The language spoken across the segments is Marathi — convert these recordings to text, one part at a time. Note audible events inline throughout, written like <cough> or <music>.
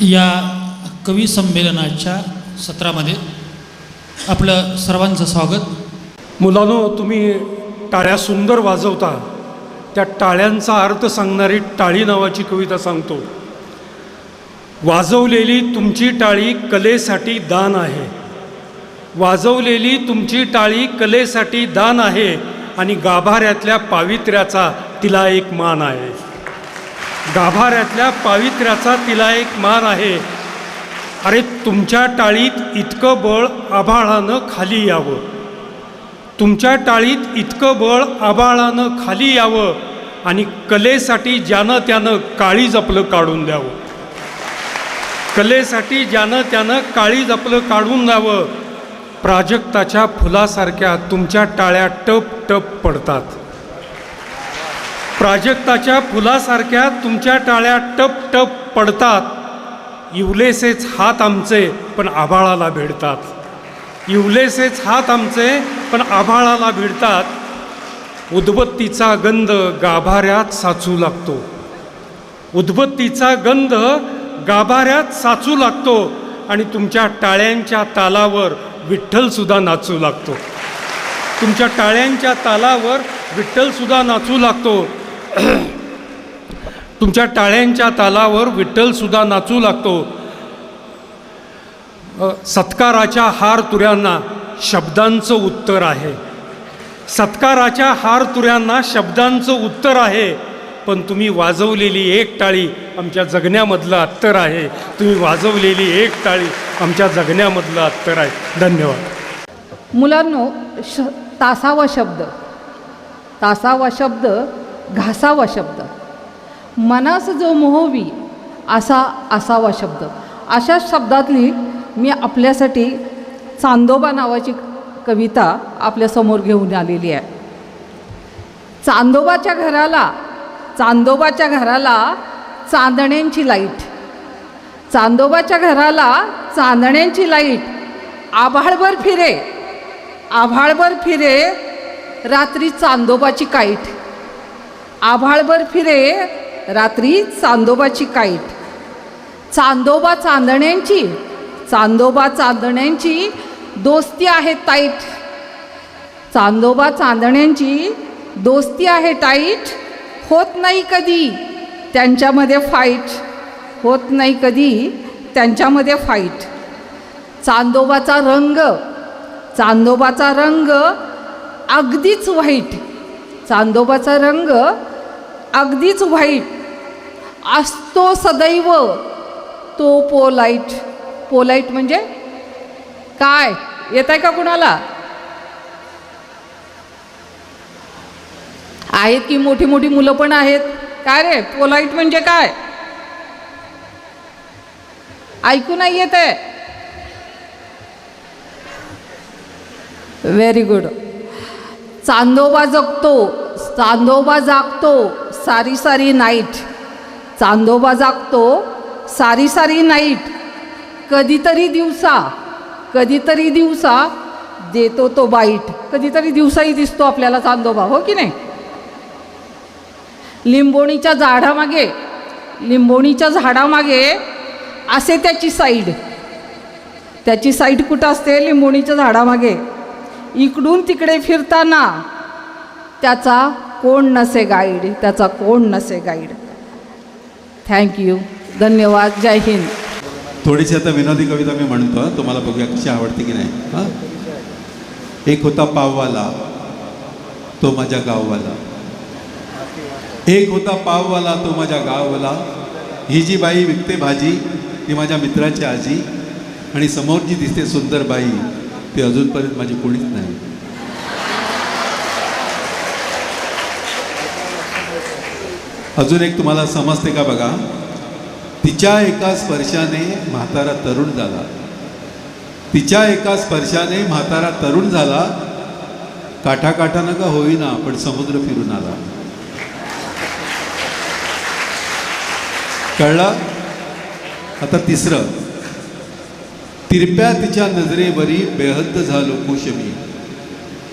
या कवी संमेलनाच्या सत्रामध्ये आपलं सर्वांचं स्वागत. मुलांनो तुम्ही टाळ्या सुंदर वाजवता. त्या टाळ्यांचा अर्थ सांगणारी टाळी नावाची कविता सांगतो. वाजवलेली तुमची टाळी कलेसाठी दान आहे. वाजवलेली तुमची टाळी कलेसाठी दान आहे आणि गाभाऱ्यातल्या पावित्र्याचा तिला एक मान आहे. गाभाऱ्यातल्या पावित्र्याचा तिला एक मान आहे. अरे तुमच्या टाळीत इतकं बळ आभाळानं खाली यावं. तुमच्या टाळीत इतकं बळ आबाळानं खाली यावं आणि कलेसाठी ज्यानं त्यानं काळीज आपलं काढून द्यावं. कलेसाठी ज्यानं त्यानं काळीज आपलं काढून द्यावं. प्राजक्ताच्या फुलासारख्या तुमच्या टाळ्या टप टप पडतात. प्राजक्ताच्या फुलासारख्या तुमच्या टाळ्या टप टप पडतात. इवलेसेच हात आमचे पण आभाळाला भिडतात. इवलेसेच हात आमचे पण आभाळाला भिडतात. उदबत्तीचा गंध गाभाऱ्यात साचू लागतो. उदबत्तीचा गंध गाभाऱ्यात साचू लागतो आणि तुमच्या टाळ्यांच्या तालावर विठ्ठलसुद्धा नाचू लागतो. तुमच्या टाळ्यांच्या तालावर विठ्ठलसुद्धा नाचू लागतो. <clears throat> तुमच्या टाळ्यांच्या तालावर विठ्ठलसुद्धा नाचू लागतो. सत्काराच्या हार तुऱ्यांना शब्दांचं उत्तर आहे. सत्काराच्या हार तुऱ्यांना शब्दांचं उत्तर आहे. पण तुम्ही वाजवलेली एक टाळी आमच्या जगण्यामधलं अत्तर आहे. तुम्ही वाजवलेली एक टाळी आमच्या जगण्यामधलं अत्तर आहे. धन्यवाद. मुलांनो श तासावा शब्द. तासावा शब्द घासावा शब्द. मनास जो मोहवी असा असावा शब्द. अशा शब्दातली मी आपल्यासाठी चांदोबा नावाची कविता आपल्यासमोर घेऊन आलेली आहे. चांदोबाच्या घराला चांदोबाच्या घराला चांदण्यांची लाइट. चांदोबाच्या घराला चांदण्यांची लाइट. आभाळभर फिरे आभाळभर फिरे रात्री चांदोबाची काईट. आभाळभर फिरे रात्री चांदोबाची काईट. चांदोबा चांदण्यांची चांदोबा चांदण्यांची दोस्ती आहे ताईट. चांदोबा चांदण्यांची दोस्ती आहे टाईट होत नाही कधी त्यांच्यामध्ये फाईट. होत नाही कधी त्यांच्यामध्ये फाईट. चांदोबाचा रंग चांदोबाचा रंग अगदीच व्हाईट. चांदोबाचा रंग अगदीच व्हाईट. असतो सदैव तो पोलाईट पोलाईट म्हणजे काय? येत आहे का कुणाला? आहेत की मोठी मोठी मुलं पण आहेत? काय रे? पोलाईट म्हणजे काय? ऐकू नाही येत आहे व्हेरी गुड चांदोबा जगतो चांदोबा जागतो सारी सारी नाईट चांदोबा जागतो सारी सारी नाईट कधीतरी दिवसा कधीतरी दिवसा देतो तो बाईट कधीतरी दिवसाही दिसतो आपल्याला चांदोबा हो की नाही? लिंबोणीच्या झाडामागे लिंबोणीच्या झाडामागे असे त्याची साईड त्याची साईड कुठं असते? लिंबोणीच्या झाडामागे. इकडून तिकडे फिरताना त्याचा कोण नसे गाईड त्याचा कोण नसे गाईड. थँक्यू धन्यवाद. जय हिंद. थोडीशी आता विनोदी कविता मी म्हणतो. तुम्हाला बघूया कशी आवडते की नाही. हां? एक होता पाववाला तो माझ्या गाववाला. एक होता पाववाला तो माझ्या गाववाला. ही जी बाई विकते भाजी ती माझ्या मित्राची आजी. आणि समोर जी दिसते सुंदर बाई. ती अजूनपर्यंत माझी कोणीच नाही. अजून एक तुम्हाला समजते का बघा? तिच्या एका स्पर्शाने म्हातारा तरुण झाला. तिच्या एका स्पर्शाने म्हातारा तरुण झाला. काठाकाठानं का होईना पण समुद्र फिरून आला. कळलं? आता तिसरं. तिरप्या तिच्या नजरेवरी बेहद्द झालो कुश मी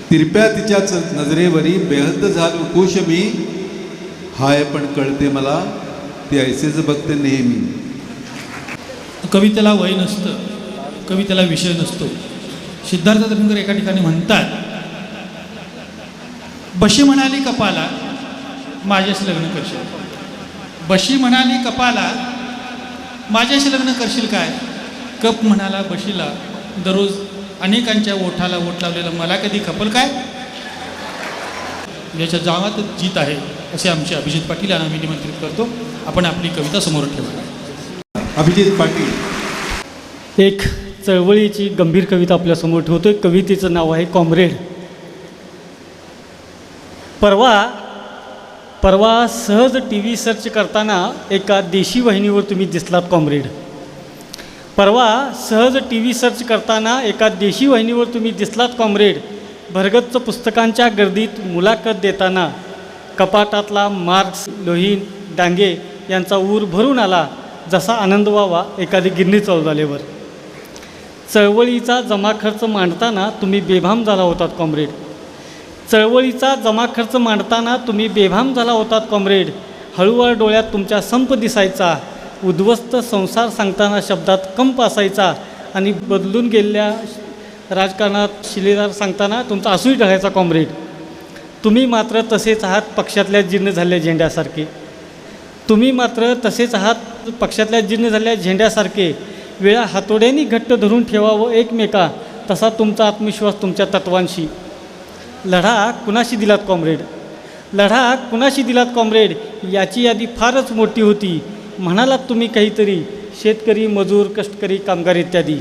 तिरप्या तिच्या नजरेवरी बेहद्द झालो कुश मी हाय पण कळते मला ती ऐसेच बघते नेहमी. कवितेला वय नसतं कवितेला विषय नसतो. सिद्धार्थ धनकर एका ठिकाणी म्हणतात बशी म्हणाली कपाला माझ्याशी लग्न करशील. बशी म्हणाली कपाला माझ्याशी लग्न करशील काय? कप म्हणाला बशीला दररोज अनेकांच्या ओठाला ओठ लावलेलं मला कधी खपल काय? याच्या जावातच जीत आहे असे आमचे अभिजित पाटील यांना मी निमंत्रित करतो. आपण आपली कविता समोर ठेवा अभिजित पाटील. एक चळवळीची गंभीर कविता आपल्यासमोर ठेवतोय. कवितेचं नाव आहे कॉम्रेड. परवा परवा सहज टी व्ही सर्च करताना एका देशी वाहिनीवर तुम्ही दिसलात कॉम्रेड. परवा सहज टी व्ही सर्च करताना एका देशी वाहिनीवर तुम्ही दिसलात कॉम्रेड. भरगच्च पुस्तकांच्या गर्दीत मुलाखत देताना. कपाटातला मार्क्स लोहीन डांगे यांचा ऊर भरून आला जसा आनंद व्हावा एखादी गिरणी चौदालेवर. चळवळीचा जमाखर्च मांडताना तुम्ही बेभाम झाला होतात कॉम्रेड. चळवळीचा जमाखर्च मांडताना तुम्ही बेभाम झाला होतात कॉम्रेड. हळूहळू डोळ्यात तुमच्या संप दिसायचा. उद्ध्वस्त संसार सांगताना शब्दात कंप असायचा आणि बदलून गेलेल्या राजकारणात शिलेदार सांगताना तुमचा असूही ढळायचा कॉम्रेड. तुम्ही मात्र तसेच आहात पक्षातल्या जीर्ण झालेल्या झेंड्यासारखे. तुम्ही मात्र तसेच आहात पक्षातल्या जीर्ण झालेल्या झेंड्यासारखे. वेळा हातोड्यांनी घट्ट धरून ठेवावं एकमेका तसा तुमचा आत्मविश्वास तुमच्या तत्वांशी. लढा कुणाशी दिलात कॉम्रेड? लढा कुणाशी दिलात कॉम्रेड? याची यादी फारच मोठी होती. म्हणालात तुम्ही काहीतरी शेतकरी मजूर कष्टकरी कामगार इत्यादी.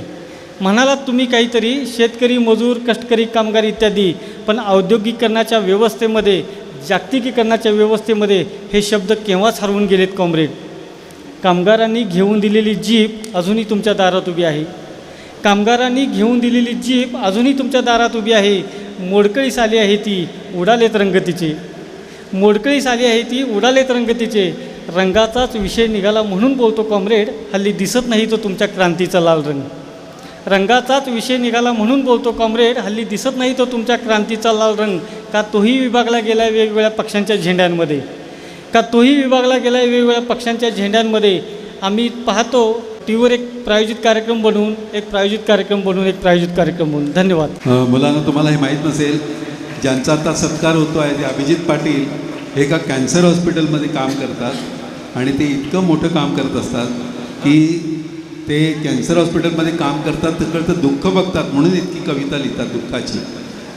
म्हणालात तुम्ही काहीतरी शेतकरी मजूर कष्टकरी कामगार इत्यादी पण औद्योगिकरणाच्या व्यवस्थेमध्ये जागतिकीकरणाच्या व्यवस्थेमध्ये हे शब्द केव्हाच हरवून गेलेत कॉम्रेड? कामगारांनी घेऊन दिलेली जीप अजूनही तुमच्या दारात उभी आहे. कामगारांनी घेऊन दिलेली जीप अजूनही तुमच्या दारात उभी आहे. मोडकळीस आली आहे ती उडालेत रंगतीचे. मोडकळीस आली आहे ती उडालेत रंगतीचे. रंगाचाच विषय निघाला म्हणून बोलतो कॉम्रेड हल्ली दिसत नाही तो तुमच्या क्रांतीचा लाल रंग. रंगाचाच विषय निघाला म्हणून बोलतो कॉम्रेड हल्ली दिसत नाही तो तुमच्या क्रांतीचा लाल रंग. का तोही विभागला गेला वेगवेगळ्या पक्षांच्या झेंड्यांमध्ये? का तोही विभागला गेला आहे वेगवेगळ्या पक्षांच्या झेंड्यांमध्ये? आम्ही पाहतो टी व्हीवर एक प्रायोजित कार्यक्रम बनवून एक प्रायोजित कार्यक्रम बनवून एक प्रायोजित कार्यक्रम बनवून. धन्यवाद. मुलांना तुम्हाला हे माहीत नसेल ज्यांचा आता सत्कार होतो आहे ते अभिजित पाटील एका कॅन्सर हॉस्पिटलमध्ये काम करतात आणि ते इतकं मोठं काम करत असतात की ते कॅन्सर हॉस्पिटलमध्ये काम करतात तिकडचं दुःख बघतात म्हणून इतकी कविता लिहितात दुःखाची.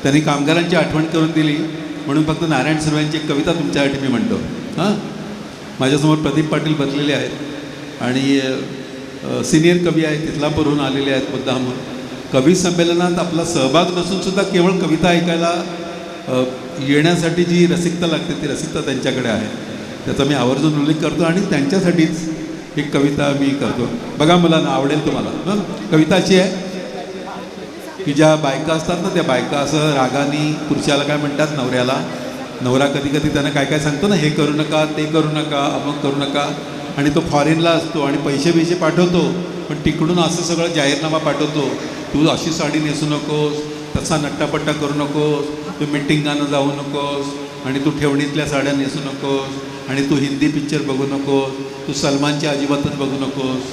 त्यांनी कामगारांची आठवण करून दिली म्हणून फक्त नारायण सुर्व्यांची एक कविता तुमच्यासाठी मी म्हणतो. हां? माझ्यासमोर प्रदीप पाटील बसलेले आहेत आणि सिनियर कवी आहेत तिथलापूरहून आलेले आहेत मुद्दामून कवी संमेलनात आपला सहभाग नसून सुद्धा केवळ कविता ऐकायला येण्यासाठी जी रसिकता लागते ती रसिकता त्यांच्याकडे आहे. त्याचा मी आवर्जून उल्लेख करतो आणि त्यांच्यासाठीच एक कविता मी करतो. बघा मुलांना आवडेल तुम्हाला. हं? कविता अशी आहे की ज्या बायका असतात ना त्या बायका असं रागानी पुरुषाला काय म्हणतात? नवऱ्याला. नवरा कधी कधी त्यांना काय काय सांगतो ना हे करू नका ते करू नका अमक करू नका. आणि तो फॉरेनला असतो आणि पैसे बिसे पाठवतो पण तिकडून असं सगळं जाहीरनामा पाठवतो. तू अशी साडी नेसू नकोस तसा नट्टापट्टा करू नकोस तू मिटिंगानं जाऊ नकोस आणि तू ठेवणीतल्या साड्या नेसू नकोस आणि तू हिंदी पिक्चर बघू नकोस तू सलमानच्या अजिबातच बघू नकोस.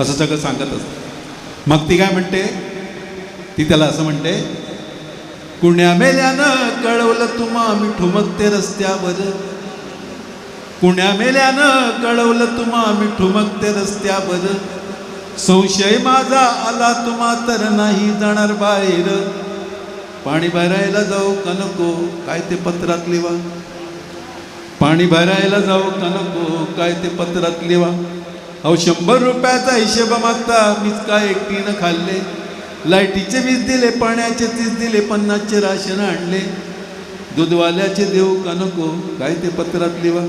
असं सगळं सांगत असतं. मग ती काय म्हणते? ती त्याला असं म्हणते कुण्या मेल्यानं कळवलं तुम्हा मी ठुमकते रस्त्यावर? कुण्या मेल्यानं कळवलं तुम्हा मी ठुमकते रस्त्यावर? संशय माझा आला तुम्हा तर नाही जाणार बाहेर. पाणी भरायला जाऊ का नको? काय ते पत्रात लिवा. पाणी भरायला जाऊ का नको? काय ते पत्रात लिवा. अहो शंभर रुपयाचा हिशेब मागता मीच काय एकटीनं खाल्ले? लाईटीचे वीज दिले पाण्याचे तीस दिले पन्नासचे राशन आणले. दूधवाल्याचे देऊ का नको? काय ते पत्रात लिवा.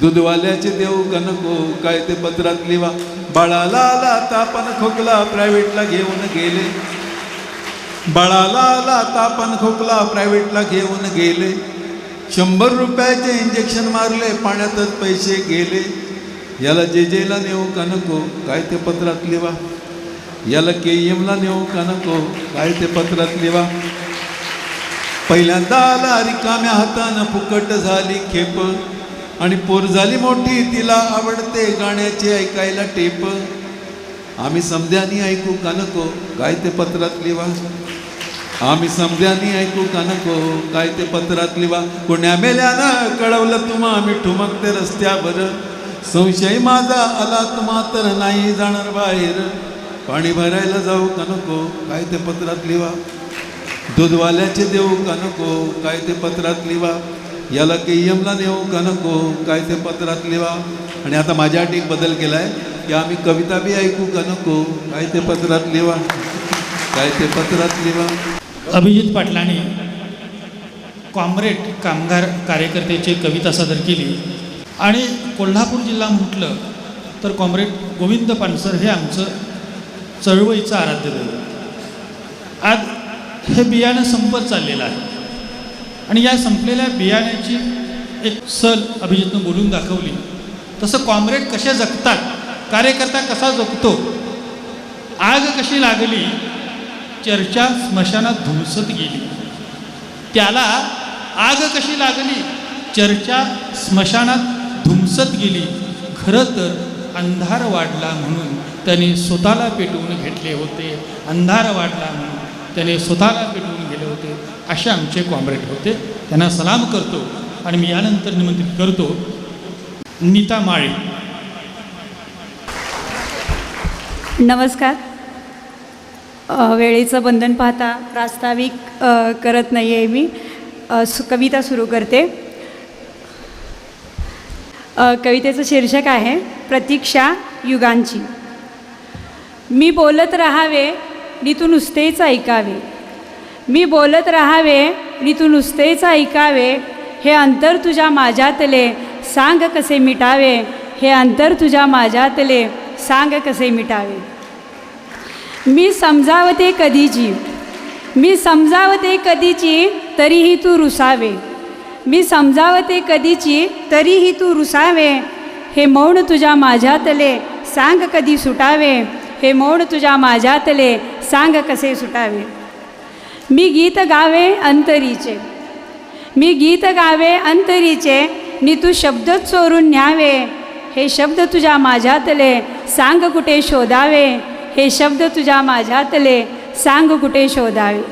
दूधवाल्याचे देऊ का नको? काय ते पत्रात लिवा. बाळाला आला तापन खोकला प्रायव्हेटला घेऊन गेले. बाळाला आला तापन खोकला प्रायव्हेटला घेऊन गेले. शंभर रुपयाचे इंजेक्शन मारले पाण्यातच पैसे गेले. याला जे जेला नेऊ का नको काय ते पत्रात लिवा. याला के एमला नेऊ का नको काय ते पत्रात लिवा. पहिल्यांदा आला रिकाम्या हातानं फुकट झाली खेप. आणि पोर झाली मोठी तिला आवडते गाण्याची ऐकायला टेप. आम्ही समध्यानी ऐकू का नको काय ते पत्रात लिवा. आम्ही समजानी ऐकू का नको? काय ते पत्रात लिवा कोण्या मेल्यानं कळवलं तुम्हा? आम्ही ठुमकते रस्त्यावर. संशय माझा आला तुम्हा तर नाही जाणार बाहेर. पाणी भरायला जाऊ का नको? काय ते पत्रात लिवा दूधवाल्याचे देऊ का नको? काय ते पत्रात लिवा याला के यमला नेऊ का नको? काय ते पत्रात लिवा आणि आता माझ्या अटी एक बदल केला आहे की आम्ही कविता बी ऐकू का नको? काय ते पत्रात लिवा काय ते पत्रात लिवा अभिजित पाटलांनी कॉम्रेड कामगार कार्यकर्त्याची कविता सादर केली. आणि कोल्हापूर जिल्हा म्हटलं तर कॉम्रेड गोविंद पानसर हे आमचं चळवळीचं आराध्य दैवत. आज हे बियाणं संपत चाललेलं आहे. आणि या संपलेल्या बियाण्याची एक सल अभिजितनं बोलून दाखवली. तसं कॉम्रेड कसे जगतात कार्यकर्ता कसा जगतो आग कशी लागली चर्चा स्मशानात धुमसत गेली. त्याला आग कशी लागली? चर्चा स्मशानात धुमसत गेली. खरं तर अंधार वाढला म्हणून त्याने स्वतःला पेटवून घेतले होते. अंधार वाढला म्हणून त्याने स्वतःला पेटवून गेले होते. असे आमचे कॉम्रेड होते. त्यांना सलाम करतो आणि मी यानंतर निमंत्रित करतो. नीता माळी. नमस्कार. वेळेचं बंधन पाहता प्रास्ताविक करत नाही आहे मी सु कविता सुरू करते. कवितेचं शीर्षक आहे प्रतीक्षा युगांची. मी बोलत राहावे नी तू नुसतेच ऐकावे. मी बोलत राहावे नी तू नुसतेच ऐकावे. हे अंतर तुझ्या माझ्यातले सांग कसे मिटावे. हे अंतर तुझ्या माझ्यातले सांग कसे मिटावे. मी समजावते कधीची. मी समजावते कधीची तरीही तू रुसावे. मी समजावते कधीची तरीही तू रुसावे. हे मौन तुझ्या माझ्यातले सांग कधी सुटावे. हे मौन तुझ्या माझ्यातले सांग कसे सुटावे. मी गीत गावे अंतरीचे. मी गीत गावे अंतरीचे मी तू शब्दच चोरून न्यावे. हे शब्द तुझ्या माझ्यातले सांग कुठे शोधावे. हे शब्द तुझ्या माझ्यातले सांग कुठे शोधावे?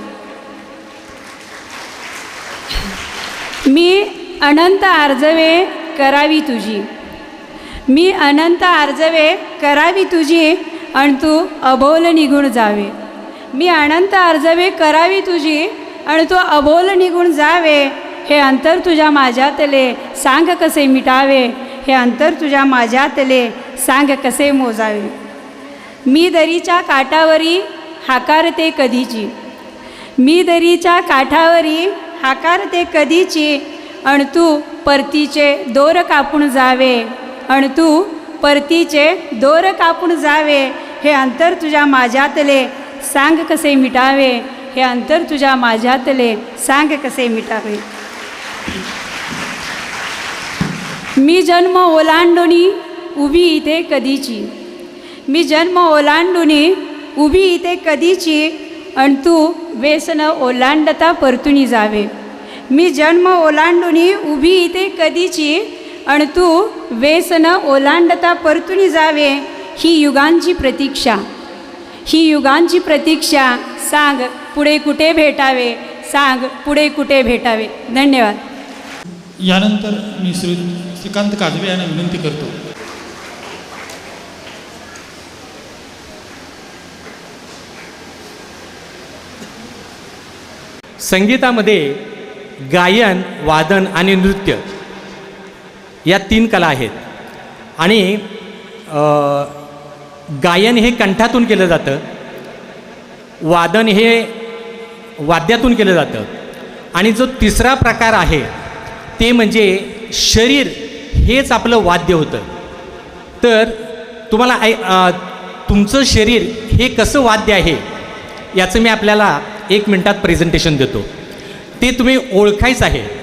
मी अनंत आर्जवे करावी तुझी. मी अनंत आर्जवे करावी तुझी आणि तू अबोल निघून जावे. मी अनंत आर्जवे करावी तुझी आणि तू अबोल निघून जावे. हे अंतर तुझ्या माझ्यातले सांग कसे मिटावे? हे अंतर तुझ्या माझ्यातले सांग कसे मोजावे? मी दरीच्या काठावरी हाकारते कधीची. मी दरीच्या काठावरी हाकारते कधीची? अण तू परतीचे दोर कापून जावे. अण तू परतीचे दोर कापून जावे. हे अंतर तुझ्या माझ्यातले सांग कसे मिटावे? हे अंतर तुझ्या माझ्यातले सांग कसे मिटावे? मी जन्म ओलांडोनी उभी इथे कधीची. मी जन्म ओलांडुनी उभी इथे कधीची अण तू वेसन ओलांडता परतुनी जावे. मी जन्म ओलांडुनी उभी इथे कधीची अण तू वेसन ओलांडता परतुनी जावे ही युगांची प्रतीक्षा. ही युगांची प्रतीक्षा. सांग पुढे कुठे भेटावे? सांग पुढे कुठे भेटावे? धन्यवाद. यानंतर मी श्री श्रीकांत काजवे यांना विनंती करतो. संगीतामध्ये गायन वादन आणि नृत्य या तीन कला आहेत. आणि गायन हे कंठातून केलं जातं वादन हे वाद्यातून केलं जातं. आणि जो तिसरा प्रकार आहे ते म्हणजे शरीर हेच आपलं वाद्य होतं. तर तुम्हाला ऐ तुमचं शरीर हे कसं वाद्य आहे याचं मी आपल्याला एक मिनटात प्रेझेंटेशन देतो. ते तुम्ही ओळखायचं आहे.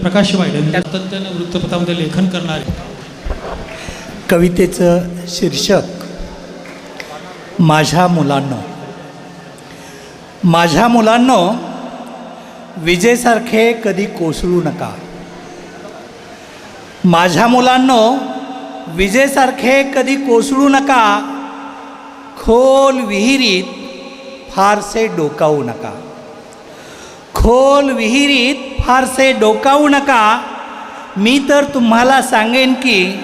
प्रकाश वायडन सातत्यानं वृत्तपत्रामध्ये लेखन करणारे. कवितेचं शीर्षक माझ्या मुलांनो. माझ्या मुलांनो विजेसारखे कधी कोसळू नका. माझ्या मुलांनो विजेसारखे कधी कोसळू नका. खोल विहिरीत फारसे डोकावू नका. खोल विहिरीत फारसे डोकावू नका. मी तर तुम्हाला सांगेन की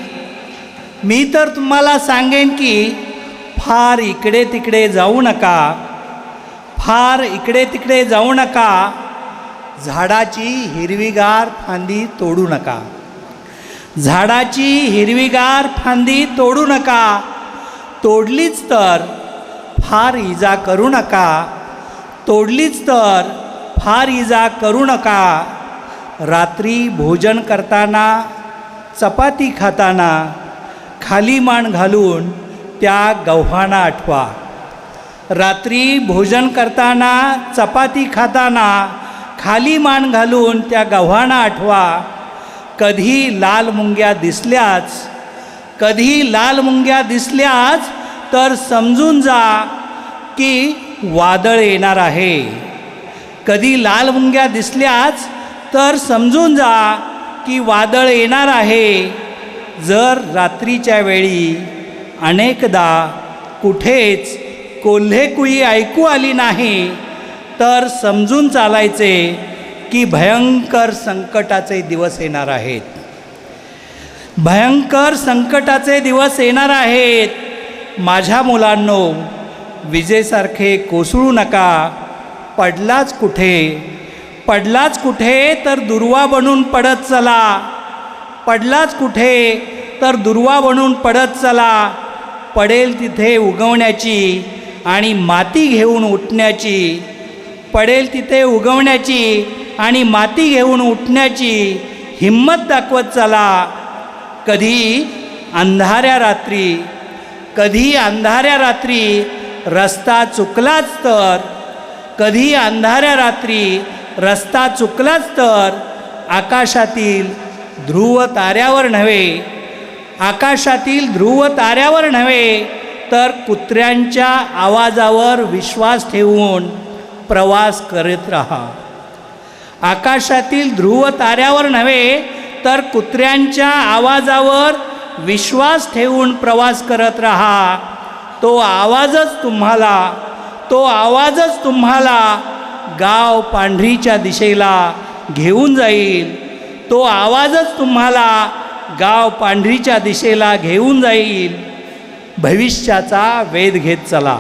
मी तर तुम्हाला सांगेन की फार इकडे तिकडे जाऊ नका. फार इकडे तिकडे जाऊ नका. झाडाची हिरवीगार फांदी तोडू नका. झाडाची हिरवीगार फांदी तोडू नका. तोडलीच तर फार इजा करू नका. तोडलीच तर फार इजा करू नका. रात्री भोजन करताना चपाती खाताना खाली मान घालून त्या गव्हाणा आठवा. रात्री भोजन करताना चपाती खाताना खाली मान घालून त्या गव्हाणा आठवा. कधी लाल मुंग्या दिसल्याच कधी लाल मुंग्या दिसल्याच तर समजून जा की वादळ येणार आहे. कधी लाल मुंग्या दिसल्याच तर समजून जा की वादळ येणार आहे. जर रात्रीच्या वेळी अनेकदा कुठेच कोल्हेकुई ऐकू आली नाही तर समजून चालायचे की भयंकर संकटाचे दिवस येणार आहेत. भयंकर संकटाचे दिवस येणार आहेत. माझ्या मुलांनो विजेसारखे कोसळू नका. पडलाच कुठे? पडलाच कुठे तर दुर्वा बनून पडत चला. पडलाच कुठे तर दुर्वा बनून पडत चला. पडेल तिथे उगवण्याची आणि माती घेऊन उठण्याची. पडेल तिथे उगवण्याची आणि माती घेऊन उठण्याची हिंमत दाखवत चला. कधी अंधाऱ्या रात्री कधी अंधाऱ्या रात्री रस्ता चुकलाच तर कधी अंधाऱ्या रात्री रस्ता चुकलाच तर आकाशातील ध्रुव ताऱ्यावर नव्हे. आकाशातील ध्रुव ताऱ्यावर नव्हे तर कुत्र्यांच्या आवाजावर विश्वास ठेवून प्रवास करत राहा. आकाशातील ध्रुव ताऱ्यावर नव्हे तर कुत्र्यांच्या आवाजावर विश्वास ठेवून प्रवास करत राहा. तो आवाजच तुम्हाला तो आवाजच तुम्हाला गाव पांढरीच्या दिशेला घेऊन जाईल. तो आवाजच तुम्हाला गाव पांढरीच्या दिशेला घेऊन जाईल. भविष्याचा वेध घेत चला.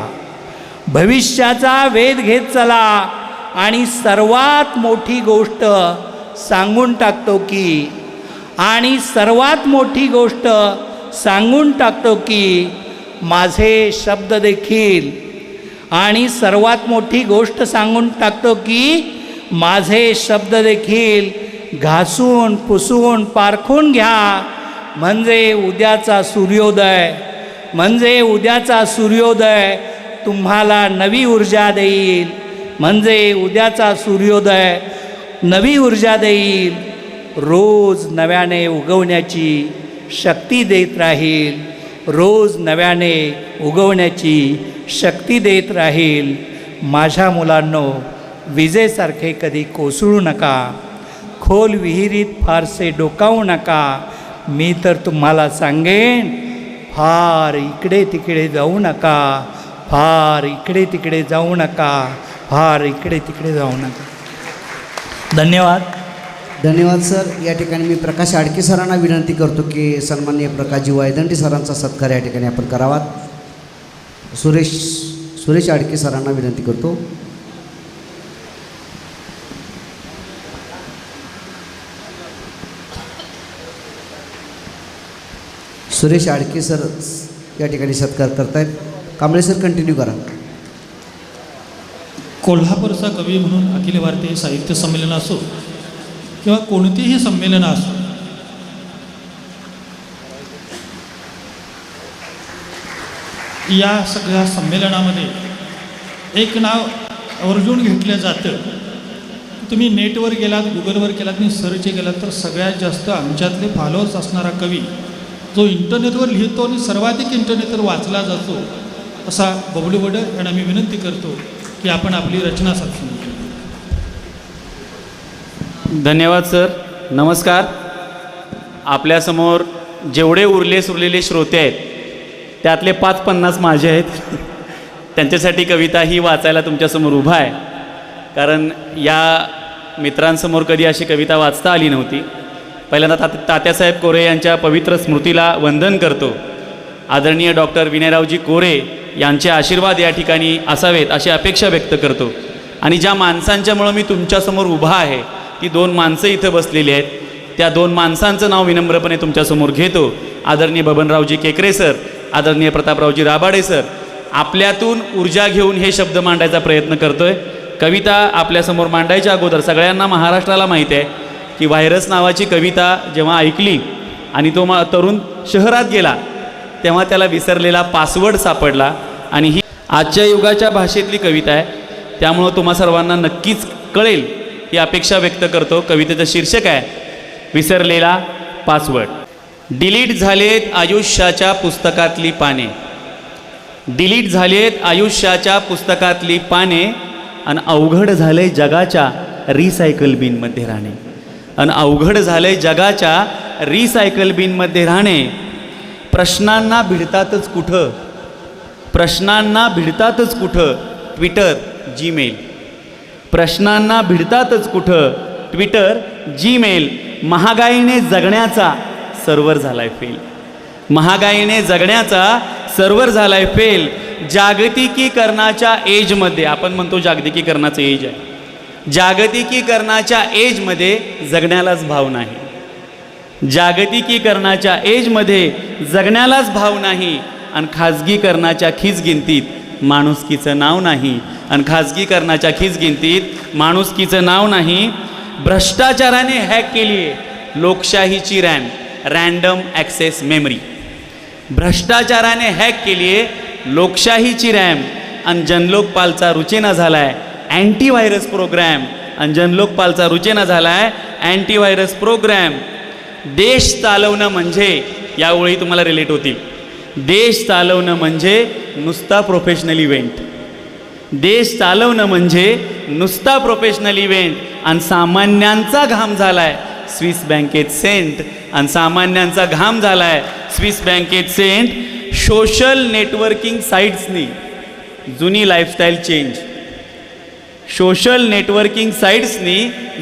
भविष्याचा वेध घेत चला. आणि सर्वात मोठी गोष्ट सांगून टाकतो की आणि सर्वात मोठी गोष्ट सांगून टाकतो की माझे शब्द देखील आणि सर्वात मोठी गोष्ट सांगून टाकतो की माझे शब्द देखील घासून पुसून पारखून घ्या. म्हणजे उद्याचा सूर्योदय. म्हणजे उद्याचा सूर्योदय तुम्हाला नवी ऊर्जा देईल. म्हणजे उद्याचा सूर्योदय नवी ऊर्जा देईल. रोज नव्याने उगवण्याची शक्ती देत राहील. रोज नव्याने उगवण्याची शक्ती देत राहील. माझ्या मुलांनो विजेसारखे कधी कोसळू नका. खोल विहिरीत फारसे डोकावू नका. मी तर तुम्हाला सांगेन फार इकडे तिकडे जाऊ नका. फार इकडे तिकडे जाऊ नका. फार इकडे तिकडे जाऊ नका. धन्यवाद. धन्यवाद सर. या ठिकाणी मी प्रकाश आडके सरांना विनंती करतो की सन्मान्य प्रकाशजी वायदंडी सरांचा सत्कार या ठिकाणी आपण करावात सुरेश सुरेश आडके सरांना विनंती करतो. सुरेश आडके सर या ठिकाणी सत्कार करतायत. कांबळे सर कंटिन्यू करा. कोल्हापूरचा कवी म्हणून अखिल भारतीय साहित्य संमेलन असो किंवा कोणतीही संमेलनं असो. या सगळ्या संमेलनामध्ये एक नाव आवर्जून घेतलं जातं. तुम्ही नेटवर गेलात गुगलवर गेलात आणि सर्च केलात तर सगळ्यात जास्त आमच्यातले फॉलोअर्स असणारा कवी जो इंटरनेटवर लिहितो आणि सर्वाधिक इंटरनेटवर वाचला जातो असा बबलू वडर यांना मी विनंती करतो की आपण आपली रचना सादर धन्यवाद सर. नमस्कार. आपल्यासमोर जेवढे उरले सुरलेले श्रोते आहेत त्यातले पाच पन्नास माझे आहेत. त्यांच्यासाठी कविता ही वाचायला तुमच्यासमोर उभा आहे. कारण या मित्रांसमोर कधी अशी कविता वाचता आली नव्हती. पहिल्यांदा तात तात्यासाहेब कोरे यांच्या पवित्र स्मृतीला वंदन करतो. आदरणीय डॉक्टर विनयरावजी कोरे यांचे आशीर्वाद या ठिकाणी असावेत अशी अपेक्षा व्यक्त करतो. आणि ज्या माणसांच्यामुळं मी तुमच्यासमोर उभा आहे ही दोन माणसं इथं बसलेली आहेत. त्या दोन माणसांचं नाव विनम्रपणे तुमच्यासमोर घेतो. आदरणीय बबनरावजी केकरे सर आदरणीय प्रतापरावजी राबाडे सर आपल्यातून ऊर्जा घेऊन हे शब्द मांडायचा प्रयत्न करतोय. कविता आपल्यासमोर मांडायच्या अगोदर सगळ्यांना महाराष्ट्राला माहीत आहे की व्हायरस नावाची कविता जेव्हा ऐकली आणि तो मा तरुण शहरात गेला तेव्हा त्याला विसरलेला पासवर्ड सापडला आणि ही आजच्या युगाच्या भाषेतली कविता आहे. त्यामुळं तुम्हा सर्वांना नक्कीच कळेल ही अपेक्षा व्यक्त करतो. कवितेचं शीर्षक आहे विसरलेला पासवर्ड डिलीट झालेत आयुष्याच्या पुस्तकातली पाने. डिलीट झालेत आयुष्याच्या पुस्तकातली पाने आणि अवघड झाले जगाच्या रिसायकल बिनमध्ये राहणे. आणि अवघड झाले जगाच्या रिसायकल बिनमध्ये राहणे. प्रश्नांना भिडतातच कुठं? प्रश्नांना भिडतातच कुठं? ट्विटर जीमेल प्रश्नांना भिडतातच कुठं? ट्विटर जीमेल महागाईने जगण्याचा सर्वर झालाय फेल महागाईने जगण्याचा सर्वर झालाय फेल जागतिकीकरणाच्या एजमध्ये आपण म्हणतो जागतिकीकरणाचं एज आहे. जागतिकीकरणाच्या एजमध्ये जगण्यालाच भाव नाही. जागतिकीकरणाच्या एजमध्ये जगण्यालाच भाव नाही. आणि खाजगीकरणाच्या खिचगिंतीत माणुसकीचं नाव नाही. आणि खाजगीकरणाच्या खिचगिंतीत माणुसकीचं नाव नाही. भ्रष्टाचाराने हॅक केली आहे. लोकशाहीची रॅम रँडम ॲक्सेस मेमरी. भ्रष्टाचाराने हॅक केली आहे. लोकशाहीची रॅम आणि जनलोकपालचा रुचेना झाला आहे अँटीव्हायरस प्रोग्रॅम आणि जनलोकपालचा रुचेना झाला आहे अँटीव्हायरस प्रोग्रॅम. देश चालवणं म्हणजे यावेळी तुम्हाला रिलेट होतील. देश चालवणं म्हणजे नुसता प्रोफेशनल इव्हेंट देश चालवणं म्हणजे नुसता प्रोफेशनल इव्हेंट आणि सामान्यांचा घाम झाला आहे स्विस बँकेत सेंट. आणि सामान्यांचा घाम झाला आहे स्विस बँकेत सेंट. सोशल नेटवर्किंग साईट्सनी जुनी लाईफस्टाईल चेंज सोशल नेटवर्किंग साईट्सनी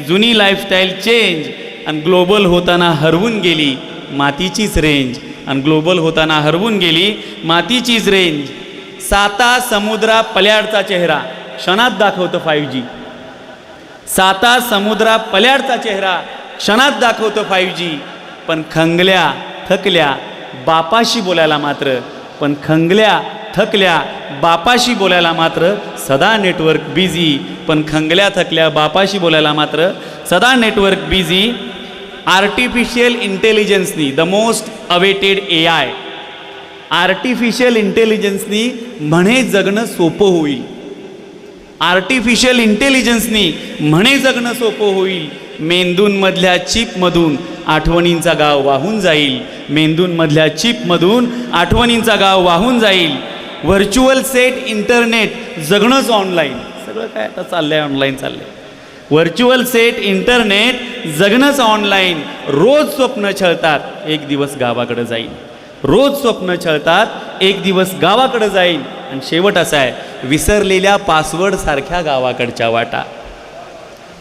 जुनी लाईफस्टाईल चेंज आणि ग्लोबल होताना हरवून गेली मातीचीच रेंज आणि ग्लोबल होताना हरवून गेली मातीचीच रेंज साता समुद्रा पल्याडचा चेहरा. क्षणात दाखवतं फाईव्ह जी साता समुद्रा पल्याडचा चेहरा. क्षणात दाखवतं फाईव्ह जी पण खंगल्या थकल्या बापाशी बोलायला मात्र. पण खंगल्या थकल्या बापाशी बोलायला मात्र सदा नेटवर्क बिझी पण खंगल्या थकल्या बापाशी बोलायला मात्र सदा network busy artificial इंटेलिजन्सनी the most awaited A I artificial इंटेलिजन्सनी म्हणे जगणं सोपं होईल. आर्टिफिशियल इंटेलिजन्सनी म्हणे जगणं सोपं होईल. मेंदूंमधल्या चिपमधून आठवणींचा गाव वाहून जाईल. मेंदूंमधल्या चिपमधून आठवणींचा गाव वाहून जाईल. व्हर्च्युअल सेट इंटरनेट जगणंच ऑनलाईन सगळं काय आता चाललंय ऑनलाईन चाललंय. व्हर्च्युअल सेट इंटरनेट जगणंच ऑनलाईन रोज स्वप्न छळतात एक दिवस गावाकडं जाईल रोज स्वप्न छळतात एक दिवस गावाकडं जाईल आणि शेवट असा आहे विसरलेल्या पासवर्डसारख्या गावाकडच्या वाटा.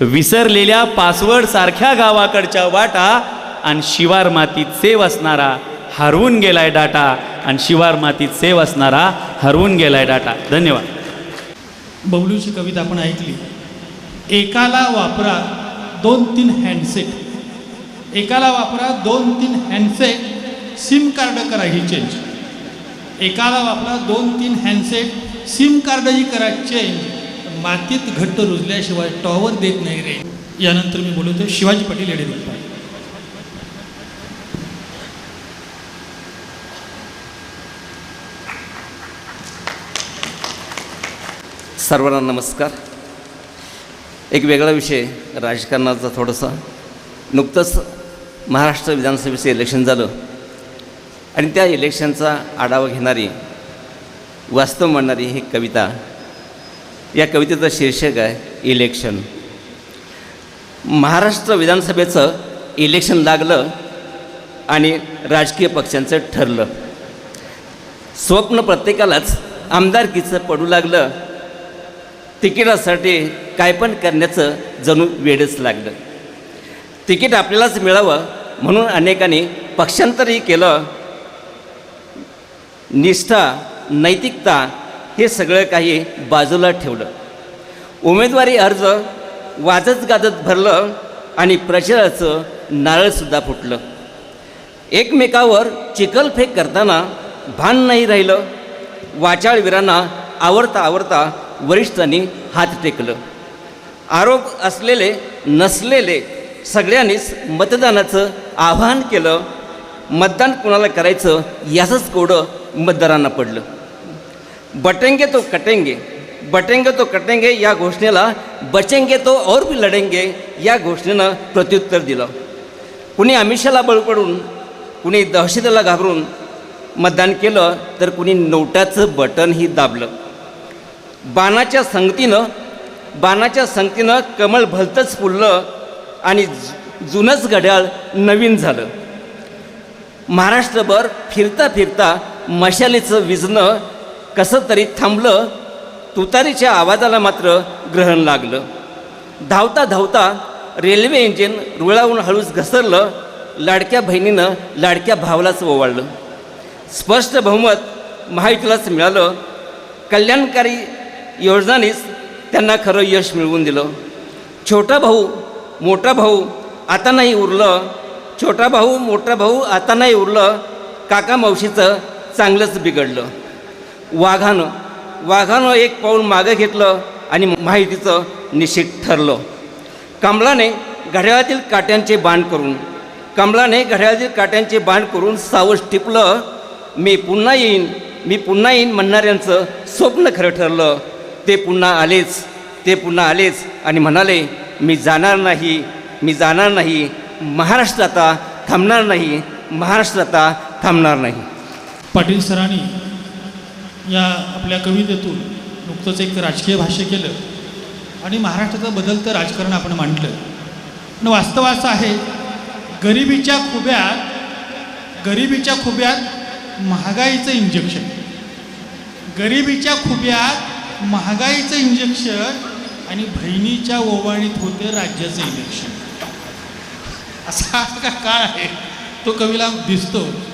विसरलेल्या पासवर्डसारख्या गावाकडच्या वाटा आणि शिवार मातीत सेव असणारा हरवून गेलाय डाटा. आणि शिवार मातीत सेव असणारा हरवून गेलाय डाटा. धन्यवाद. बबलूची कविता आपण ऐकली. एकाला वापरा दोन तीन हँडसेट एकाला वापरा दोन तीन हँडसेट सिम कार्ड करा ही चेंज एकाला वापरा दोन तीन हँडसेट सिम कार्डही करा चेंज मातीत घट्ट रुजल्याशिवाय टॉवर देत नाही रे. यानंतर मी बोलवतो शिवाजी पाटील येडे सर्वांना नमस्कार. एक वेगळा विषय राजकारणाचा थोडंसं. नुकतंच महाराष्ट्र विधानसभेचं इलेक्शन झालं. आणि त्या इलेक्शनचा आढावा घेणारी वास्तव मांडणारी ही कविता या कवितेचं शीर्षक आहे इलेक्शन. महाराष्ट्र विधानसभेचं इलेक्शन लागलं आणि राजकीय पक्षांचं ठरलं. स्वप्न प्रत्येकालाच आमदारकीचं पडू लागलं. तिकिटासाठी काय पण करण्याचं जणू वेळच लागलं. तिकीट आपल्यालाच मिळावं म्हणून अनेकांनी पक्षांतरही केलं. निष्ठा नैतिकता हे सगळं काही बाजूला ठेवलं. उमेदवारी अर्ज वाजत गाजत भरलं आणि प्रचाराचं नारळसुद्धा फुटलं. एकमेकावर चिखलफेक करताना भान नाही राहिलं. वाचाळवीरांना आवडता आवडता वरिष्ठांनी हात टेकलं. आरोप असलेले नसलेले सगळ्यांनीच मतदानाचं आवाहन केलं. मतदान कोणाला करायचं याचंच कोडं मतदारांना पडलं. बटेंगे तो कटेंगे बटेंगे तो कटेंगे या घोषणेला बचेंगे तो और भी लढेंगे या घोषणेनं प्रत्युत्तर दिलं. कुणी आमिषाला बळ पडून कुणी दहशतीला घाबरून मतदान केलं तर कुणी नोटाचं बटनही दाबलं. बाणाच्या संगतीनं बाणाच्या संगतीनं कमळ भलतंच फुललं आणि जुनंच घड्याळ नवीन झालं. महाराष्ट्रभर फिरता फिरता मशालीचं विजणं कसं तरी थांबलं तुतारीच्या आवाजाला मात्र ग्रहण लागलं. धावता धावता रेल्वे इंजिन रुळावून हळूच घसरलं लाडक्या बहिणीनं लाडक्या भावालाच ओवाळलं. स्पष्ट बहुमत महायुतीलाच मिळालं. कल्याणकारी योजनांनीच त्यांना खरं यश मिळवून दिलं. छोटा भाऊ मोठा भाऊ आता नाही उरलं. छोटा भाऊ मोठा भाऊ आता नाही उरलं. काका मावशीचं चांगलंच बिघडलं. वाघानं वाघानं एक पाऊल मागं घेतलं आणि माहितीचं निश्चित ठरलं. कमलाने घड्याळातील काट्यांचे बाण करून कमलाने घड्याळातील काट्यांचे बाण करून सावज टिपलं. मी पुन्हा येईन मी पुन्हा येईन म्हणणाऱ्यांचं स्वप्न खरं ठरलं. ते पुन्हा आलेच ते पुन्हा आलेच. आणि म्हणाले मी जाणार नाही मी जाणार नाही. महाराष्ट्र आता थांबणार नाही महाराष्ट्र आता थांबणार नाही. पाटील सरांनी या आपल्या कवितेतून नुकतंच एक राजकीय भाष्य केलं. आणि महाराष्ट्राचं बदलतं राजकारण आपण मांडलं. आणि वास्तव असं आहे गरिबीच्या खुब्यात गरिबीच्या खुब्यात महागाईचं इंजेक्शन गरिबीच्या खुब्यात महागाईचं इंजेक्शन आणि बहिणीच्या ओवाणीत होते राज्याचं इंजेक्शन असा काय काळ आहे? तो कवीला दिसतो.